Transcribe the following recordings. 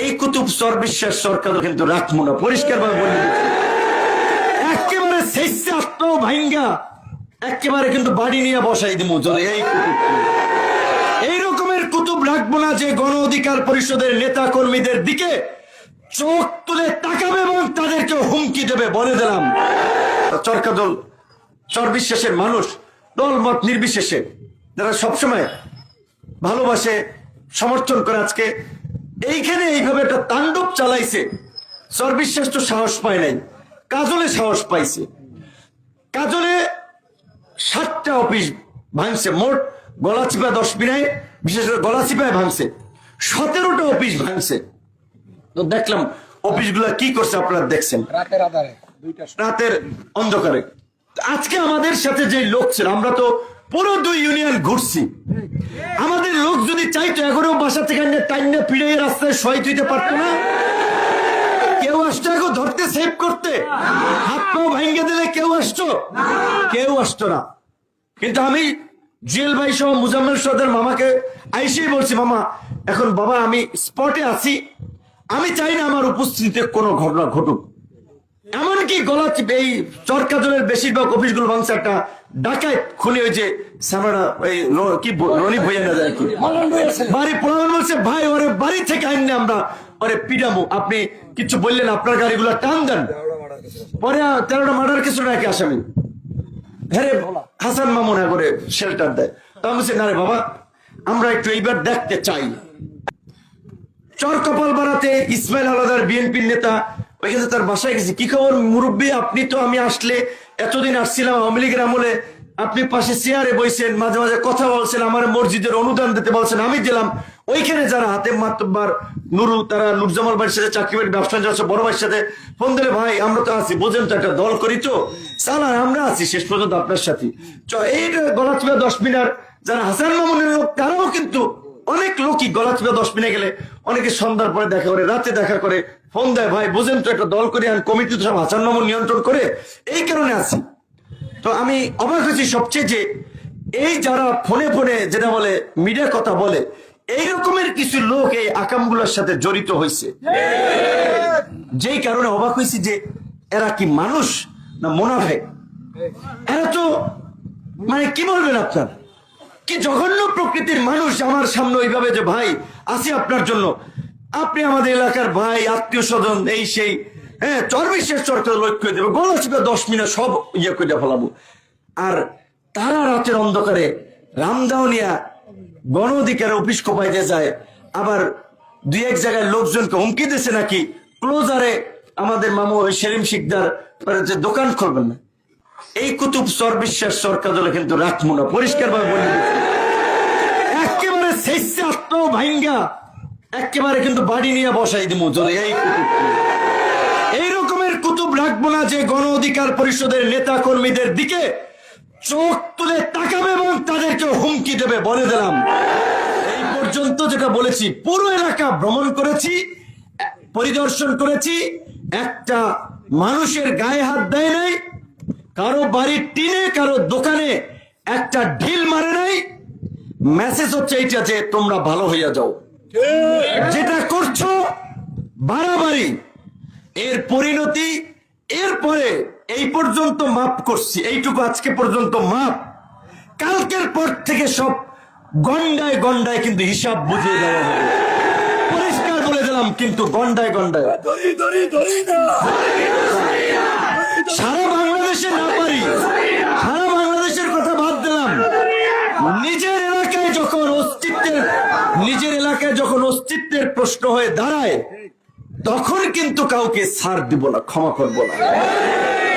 এই কুতুব সর বিশ্বাস সরকার কিন্তু রাখব না পরিষ্কার ভাবে বলে। একেবারে শেষে আত্ম ভাঙ্গা, একেবারে কিন্তু বাড়ি নিয়ে বসাই দিব এই কুতুব এই কুতুব রাখব না যে গণ অধিকার পরিষদের নেতা কর্মীদের দিকে চোখ তুলে তাকাবে এবং তাদেরকে হুমকি দেবে বলে দিলাম চরকা দল চর বিশ্বাসের মানুষ দল মত নির্বিশেষে, যারা সবসময় ভালোবাসে, সমর্থন করে আজকে এইখানে এইভাবে একটা তাণ্ডব চালাইছে। চর তো সাহস পায় নাই। কাজলে সাহস পাইছে। কাজলে সাতটা অফিস ভাঙছে। মোট গলাচিপা দশ বিনায় বিশেষ করে গলাচিপায় ভাঙছে। সতেরোটা অফিস ভাঙছে। তো দেখলাম অফিসগুলা কি করছে আপনারা দেখছেন। রাতের আধারে রাতের অন্ধকারে। আজকে আমাদের সাথে যে লোক ছিল আমরা তো পুরো দুই ইউনিয়ন ঘুরছি। আমাদের লোক যদি চাইতো এখনও বাসা থেকে টাইনে ফিরে রাস্তায় শহীদ হইতে পারতো না। কেউ আসতো এখন ধরতে সেভ করতে। হাত পা ভেঙে দিলে কেউ আসতো। কেউ আসতো না। কিন্তু আমি জুয়েল ভাই সহ মুজাম্মেল সদের মামাকে আইসেই বলছি, মামা, এখন বাবা, আমি স্পটে আছি। আমি চাই না আমার উপস্থিতিতে কোনো ঘটনা ঘটুক। এমনকি গলা এই চরকাজলের বেশিরভাগ অফিসগুলো ভাঙছে একটা ডাকায় ওই যে সামারা ওই কি রনি না যায় কি? বাড়ি বলছে ভাই ওরে বাড়ি থেকে আইন আমরা ওরে পিডামু আপনি কিছু বললেন আপনার গাড়িগুলো টান দেন। পরে তেরোটা মার্ডার কিছু নাকি আসামি। হ্যাঁ হাসান মামুনা করে শেল্টার দেয়। তা বলছি, না রে বাবা আমরা একটু এইবার দেখতে চাই। চর কপাল বাড়াতে ইসমাইল আলাদার বিএনপির নেতা ওইখানে তার বাসায় গেছি, কি খবর? মুরব্বী, আপনি তো আমি আসলে এতদিন আসছিলাম আওয়ামী লীগের আমলে। আপনি পাশে চেয়ারে বইছেন, মাঝে মাঝে কথা বলছেন, আমার মসজিদের অনুদান দিতে বলছেন, আমি দিলাম। ওইখানে যারা হাতে মাতব্বার নুরু, তারা নুরজামাল ভাইয়ের সাথে চাকরি বাড়ির ব্যবসা যাচ্ছে, বড় ভাইয়ের সাথে। ফোন দিলে, ভাই, আমরা তো আছি, বোঝেন তো একটা দল করি তো। চালা আমরা আছি, শেষ পর্যন্ত আপনার সাথে। চ, এই গলাচুয়া দশ মিনার যারা হাসান মামুনের লোক, তারাও কিন্তু অনেক লোকই গলা চিপে দশ মিনিট গেলে, অনেকে সন্ধ্যার পরে দেখা করে, রাতে দেখা করে ফোন দেয় ভাই বুঝেন তো, একটা দল করে কমিটি তো সব মামুন নিয়ন্ত্রণ করে, এই কারণে আছি। তো আমি অবাক হয়েছি সবচেয়ে যে এই যারা ফোনে ফোনে যেটা বলে, মিডিয়া কথা বলে, এই রকমের কিছু লোক এই আকামগুলোর সাথে জড়িত হয়েছে। যেই কারণে অবাক হয়েছি যে এরা কি মানুষ না মোনাফেক এরা তো মানে কি বলবেন আপনার? কি জঘন্য প্রকৃতির মানুষ আমার সামনে ওইভাবে যে, ভাই, আসি আপনার জন্য। আপনি আমাদের এলাকার ভাই, আত্মীয় স্বজন, এই সেই হ্যাঁ চর্বিশেষ চরকে লক্ষ্য দেবে। গলা চিপে দশ মিনিট সব ইয়ে করে ফেলাবো। আর তারা রাতের অন্ধকারে রামদাউনিয়া গণ অধিকার অফিস কোপাইতে যায়। আবার দুই এক জায়গায় লোকজনকে হুমকি দিছে নাকি? ক্লোজারে আমাদের মামু সেলিম শিকদার যে দোকান খুলবেন না। এই কুতুব সর বিশ্বাস সরকার দলে কিন্তু রাখব না পরিষ্কার ভাবে বলি একেবারে শেষে আত্ম ভাঙ্গা একেবারে কিন্তু বাড়ি নিয়ে বসাই দিব যদি এই কুতুব এই রকমের কুতুব রাখব না যে গণ অধিকার পরিষদের নেতা কর্মীদের দিকে চোখ তুলে তাকাবে এবং তাদেরকে হুমকি দেবে বলে দিলাম। এই পর্যন্ত যেটা বলেছি, পুরো এলাকা ভ্রমণ করেছি, পরিদর্শন করেছি, একটা মানুষের গায়ে হাত দেয় নাই, কারও বাড়ির টিনে, কারও দোকানে একটা ঢিল মারে নাই। মেসেজ হচ্ছে এইটা যে তোমরা ভালো হইয়া যাও। যেটা করছ, বাড়াবাড়ি। এর পরিণতি এরপরে এই পর্যন্ত মাপ করছি, এইটুকু আজকে পর্যন্ত মাপ। কালকের পর থেকে সব গন্ডায় গন্ডায় কিন্তু হিসাব বুঝিয়ে দেওয়া হবে। পরিষ্কার বলে দিলাম, কিন্তু গন্ডায় গন্ডায় সারা বাংলাদেশে না পারি সারা বাংলাদেশের কথা বাদ দিলাম নিজের এলাকায় যখন অস্তিত্বের নিজের এলাকায় যখন অস্তিত্বের প্রশ্ন হয়ে দাঁড়ায়, তখন কিন্তু কাউকে ছাড় দিব না, ক্ষমা করব না।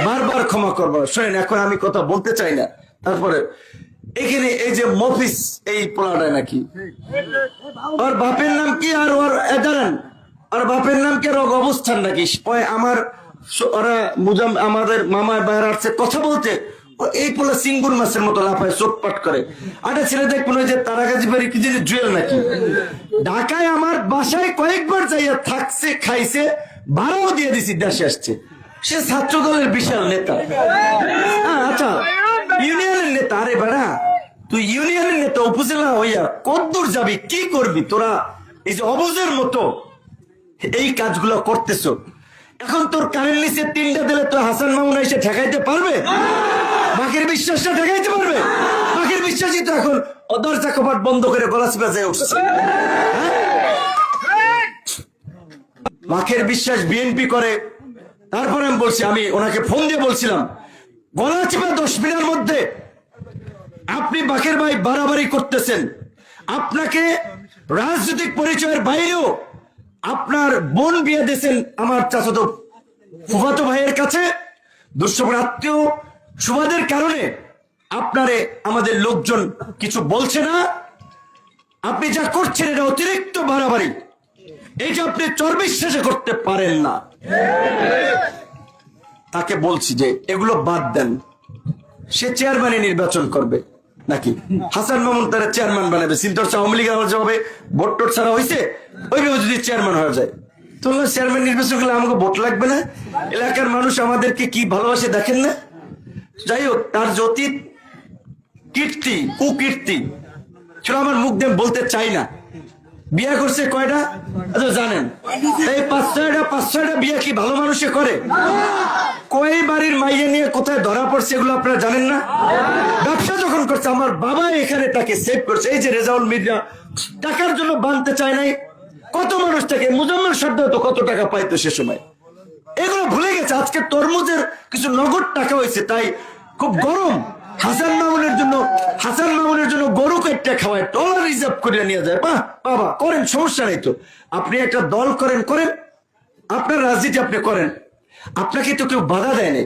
বারবার ক্ষমা করব না। শোনেন, এখন আমি কথা বলতে চাই না, তারপরে এখানে এই যে মফিস, এই পোলাটায় নাকি? ওর বাপের নাম কি? আর ওর দাঁড়ান আর বাপের নাম কি? আর অবস্থান নাকি? আমার ওরা মুজাম, আমাদের মামার বাইরে আসছে কথা বলতে এই পোলা সিঙ্গুর মাছের মতো লাফায় চোটপাট করে। আরে ছেলে দেখ মনে হয় যে তারাগাজি বাড়ি কি জিনিস জুয়েল নাকি। ঢাকায় আমার বাসায় কয়েকবার যাইয়া থাকছে, খাইছে, ভাড়াও দিয়ে দিছি, দেশে আসছে। সে ছাত্র দলের বিশাল নেতা। আচ্ছা ইউনিয়নের নেতা, আরে বেড়া, তুই ইউনিয়নের নেতা, উপজেলা হইয়া কদ্দূর যাবি, কি করবি তোরা? এই যে অবুজের মতো এই কাজগুলো করতেছ। এখন তোর কানের নিচে তিনটা দিলে তো হাসান মামুন এসে ঠেকাইতে পারবে? বাকির বিশ্বাসটা ঠেকাইতে পারবে? বাকির বিশ্বাসই তো এখন দরজা কপাট বন্ধ করে গলা চিপা উঠছে। মাখের বিশ্বাস বিএনপি করে। তারপরে আমি বলছি, আমি ওনাকে ফোন দিয়ে বলছিলাম, গলা চিপা দশ মিনিটের মধ্যে আপনি বাকের ভাই বাড়াবাড়ি করতেছেন। আপনাকে রাজনৈতিক পরিচয়ের বাইরেও আপনার বোন বিয়ে দিয়েছেন আমার চাচাতো ফুফাতো ভাইয়ের কাছে। দুঃসময় আত্মীয় সুবাদের কারণে আপনারে, আমাদের লোকজন কিছু বলছে না। আপনি যা করছেন, এটা অতিরিক্ত বাড়াবাড়ি। এই যে আপনি চর্বিশ্বাসে করতে পারেন না। তাকে বলছি যে, এগুলো বাদ দেন। সে চেয়ারম্যানে নির্বাচন করবে। নাকি? হাসান মামুন তারা চেয়ারম্যান বানাবে। সিন্টর আওয়ামী লীগ আমার জবাবে ভোট টোট ছাড়া হয়েছে ওইভাবে যদি চেয়ারম্যান হয়ে যায়। তাহলে চেয়ারম্যান নির্বাচন করলে আমাকে ভোট লাগবে না? এলাকার মানুষ আমাদেরকে কি ভালোবাসে দেখেন না? যাই হোক, তার অতীত কীর্তি, কুকীর্তি। সেটা আমার মুখ দিয়ে বলতে চাই না। বিয়ে করছে কয়টা? আচ্ছা জানেন। এই পাঁচ ছয়টা পাঁচ ছয়টা বিয়ে কি ভালো মানুষে করে? কয় বাড়ির মাইয়ে নিয়ে কোথায় ধরা পড়ছে এগুলো আপনারা জানেন না? ব্যবসা যখন করছে, আমার বাবা এখানে তাকে সেভ করছে। এই যে রেজাউল মির্জা, টাকার জন্য বানতে চায় নাই। কত মানুষ থেকে মুজাম্মল সর্দার তো কত টাকা পাইতো সে সময়। এগুলো ভুলে গেছে। আজকে তরমুজের কিছু নগদ টাকা হয়েছে, তাই খুব গরম। হাসান মামুনের জন্য, হাসান মামুনের জন্য গরু কয়েকটা খাওয়ায় ডলার রিজার্ভ করিয়া নিয়ে যায়। বাহ, বাবা, করেন, সমস্যা নেই তো। আপনি একটা দল করেন করেন। আপনার রাজনীতি আপনি করেন। আপনাকে তো কেউ বাধা দেয়নি